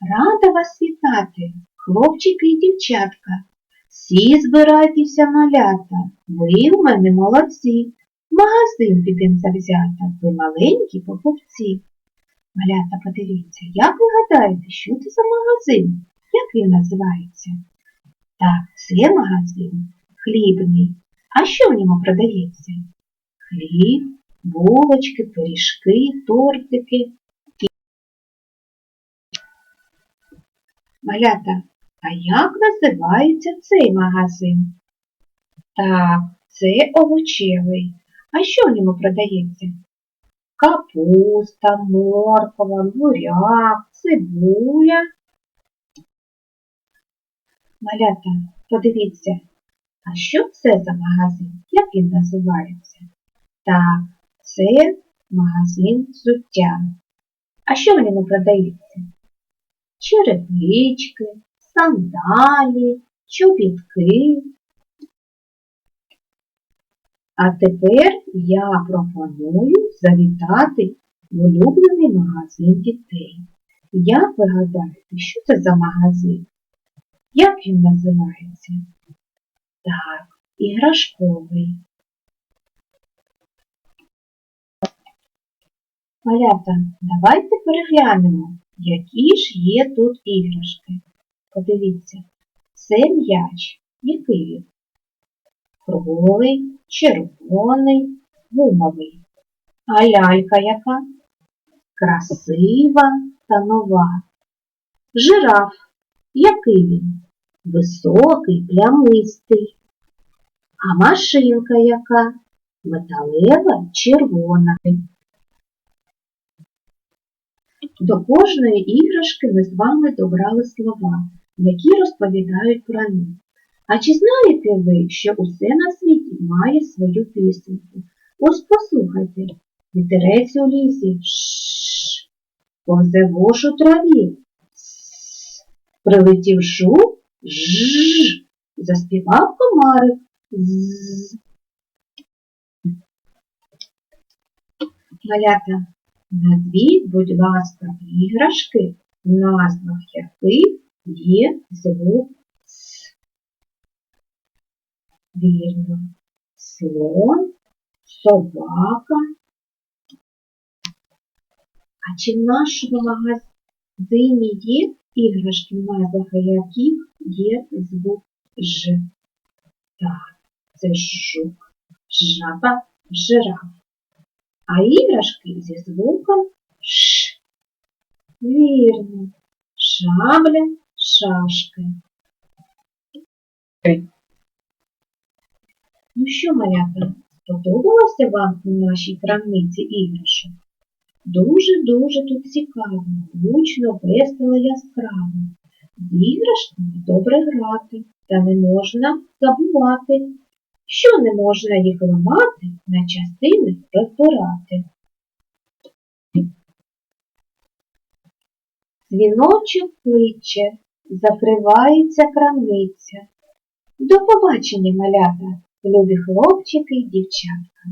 Рада вас вітати, хлопчики і дівчатка. Всі збирайтеся малята, ви в мене молодці. Магазин підем завзята, ви маленькі покупці. Малята, подивіться, як ви гадаєте, що це за магазин? Як він називається? Так, це магазин хлібний. А що в ньому продається? Хліб, булочки, пиріжки, тортики. Малята, а як називається цей магазин? Так, це овочевий. А що в ньому продається? Капуста, морква, буряк, цибуля. Малята, подивіться, а що це за магазин? Як він називається? Так, це магазин взуття. А що в ньому продається? Черевички, сандалі, чобітки. А тепер я пропоную завітати в улюблений магазин дітей. Як ви гадаєте, що це за магазин? Як він називається? Так, іграшковий. Малята, давайте переглянемо, які ж є тут іграшки. Подивіться, це м'яч. Який він? Круглий, червоний, гумовий. А лялька яка? Красива та нова. Жираф. Який він? Високий, плямистий. А машинка яка? Металева, червона. До кожної іграшки ми з вами добрали слова, які розповідають про них. А чи знаєте ви, що усе на світі має свою пісеньку? Ось послухайте. Вітерець у лісі. Шш. повзевош у траві. Прилетів жук. Жж. Заспівав комарик. З. Малята, назвіть, будь ласка, іграшки, в назвах яких є звук С. Вірно. Слон, собака. А чи в нашому магазині є іграшки, в назвах яких є звук Ж? Так, це жук, жаба, жираф. А іграшки зі звуком Ш. Вірно. Шабля, шашки. Ну що, малята, сподобалося вам у нашій крамниці іграшок? Дуже-дуже тут цікаво, гучно, весело, яскраво. З іграшками добре грати, та не можна забувати, що не можна їх ламати, на частини розбирати. Дзвіночок кличе, закривається крамниця. До побачення, малята, любі хлопчики й дівчатка.